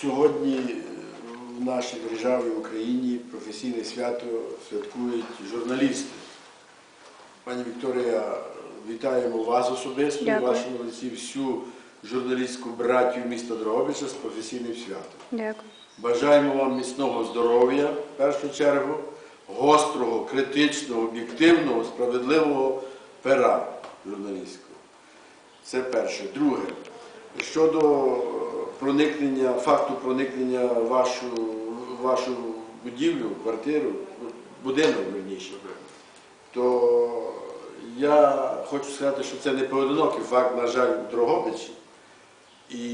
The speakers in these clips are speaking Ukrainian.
Сьогодні е, в нашій державі, в Україні, професійне свято святкують журналісти. Пані Вікторія, вітаємо вас особисто, і в вашому лиці всю журналістську братію міста Дрогобича з професійним святом. Дякую. Бажаємо вам міцного здоров'я, в першу чергу, гострого, критичного, об'єктивного, справедливого пера журналістського. Це перше. Друге, щодо проникнення, факту проникнення в вашу, вашу будівлю, квартиру, будинок верніше, то я хочу сказати, що це не поодинокий факт, на жаль, в Дрогобичі. І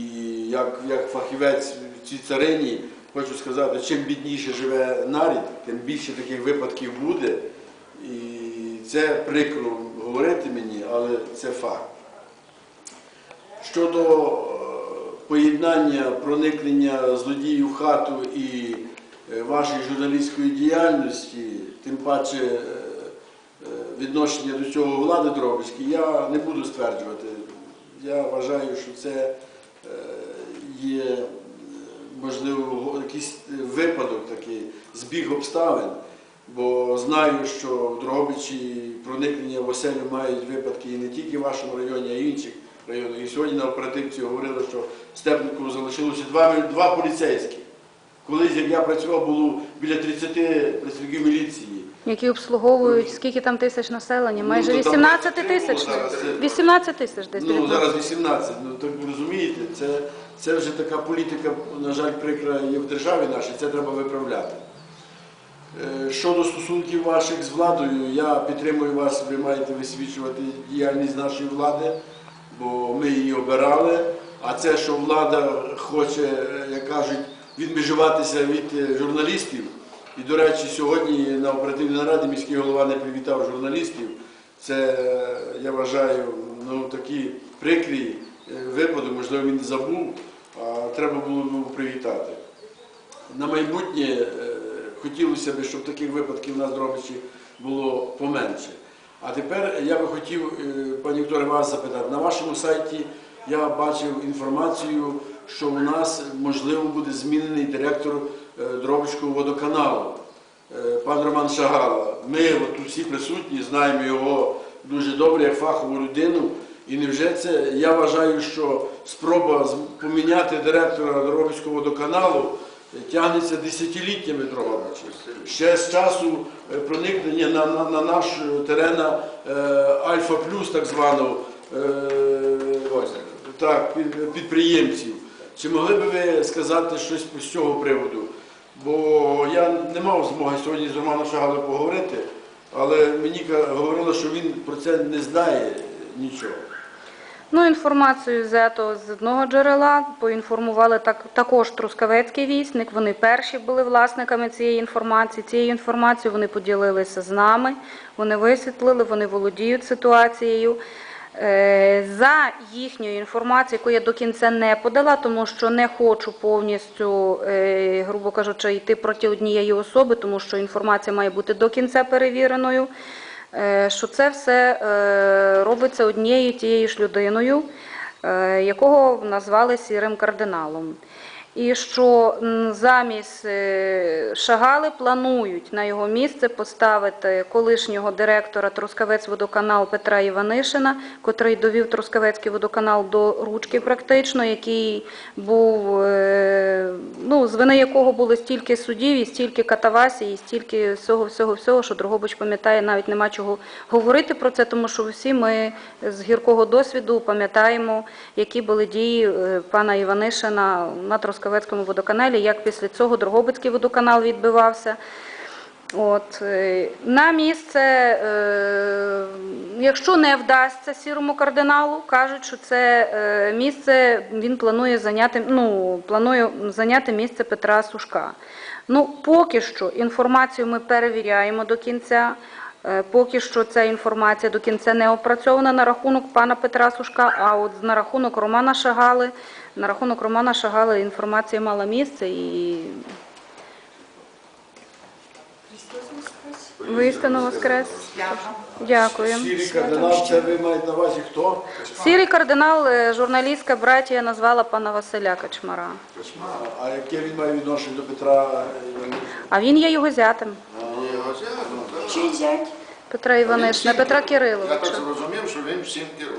як, як фахівець в цій царині хочу сказати, чим бідніше живе нарід, тим більше таких випадків буде. І це прикро говорити мені, але це факт. Щодо поєднання проникнення злодіїв в хату і е, вашої журналістської діяльності, тим паче е, е, відношення до цього влади Дробицької, я не буду стверджувати. Я вважаю, що це є, можливо, якийсь випадок такий, збіг обставин, бо знаю, що в Дрогобичі проникнення в оселю мають випадки і не тільки в вашому районі, а й інших сьогодні на оперативці говорили, що Степнику залишилося два, два поліцейські. Колись, як я працював, було біля 30 працівників міліції. Які обслуговують скільки там тисяч населення? Ну, Майже то 18 тисяч. 18 тисяч десь. Ну, зараз 18, ну так ви розумієте, це, це вже така політика, на жаль, прикра є в державі нашій, це треба виправляти. Е, Щодо стосунків ваших з владою, я підтримую вас, ви маєте висвічувати діяльність нашої влади, бо ми її обирали. А це, що влада хоче, як кажуть, відмежуватися від е, журналістів. І, до речі, сьогодні на оперативній нараді міський голова не привітав журналістів. Це, е, я вважаю, ну, такі прикрі е, випадок, можливо, він забув, а треба було б привітати. На майбутнє хотілося б, щоб таких випадків у нас в Дрогобичі було поменше. А тепер я би хотів, е, пані Вікторія, вас запитати. На вашому сайті я бачив інформацію, що у нас можливо буде змінений директор е, водоканалу, е, пан Роман Шагала. Ми от всі присутні знаємо його дуже добре, як фахову людину. І невже це, я вважаю, що спроба поміняти директора Дрогобицького водоканалу тягнеться десятиліттями Дрогобича. Ще з часу е, проникнення на, на, на наш терен е, Альфа Плюс, так званого, е, так, підприємців. Чи могли б ви сказати щось з цього приводу? Бо я не мав змоги сьогодні з Романом Шагалом поговорити, але мені говорили, що він про це не знає нічого. Ну, інформацію взято з одного джерела, поінформували так, також Трускавецький вісник. Вони перші були власниками цієї інформації. Цією інформацією вони поділилися з нами, вони висвітлили, вони володіють ситуацією. Е, За їхньою інформацією, яку я до кінця не подала, тому що не хочу повністю, е, грубо кажучи, йти проти однієї особи, тому що інформація має бути до кінця перевіреною що це все е, робиться однією тією ж людиною, е, якого назвали сірим кардиналом. І що замість е, Шагали планують на його місце поставити колишнього директора Трускавець водоканал Петра Іванишина, котрий довів Трускавецький водоканал до ручки практично, який був, е, ну, з вини якого було стільки судів, і стільки катавасій, і стільки всього, всього, всього, що Дрогобич пам'ятає, навіть нема чого говорити про це, тому що всі ми з гіркого досвіду пам'ятаємо, які були дії е, пана Іванишина на Трускавецькому водоканалі, як після цього Дрогобицький водоканал відбивався. От, е, на місце, е, якщо не вдасться сірому кардиналу, кажуть, що це е, місце він планує зайняти, ну, планує зайняти місце Петра Сушка. Ну, поки що інформацію ми перевіряємо до кінця. Е, Поки що ця інформація до кінця не опрацьована на рахунок пана Петра Сушка, а от на рахунок Романа Шагали, на рахунок Романа Шагали інформація мала місце і Воістину воскрес. Дякую. Сірий кардинал, це ви маєте на увазі хто? Сірий кардинал, е, журналістська братія назвала пана Василя Качмара. А яке він має відношення до Петра? е, А він є його зятем. Чий зять? Петра Іванична, Петра Я так зрозумів, що він всім керує.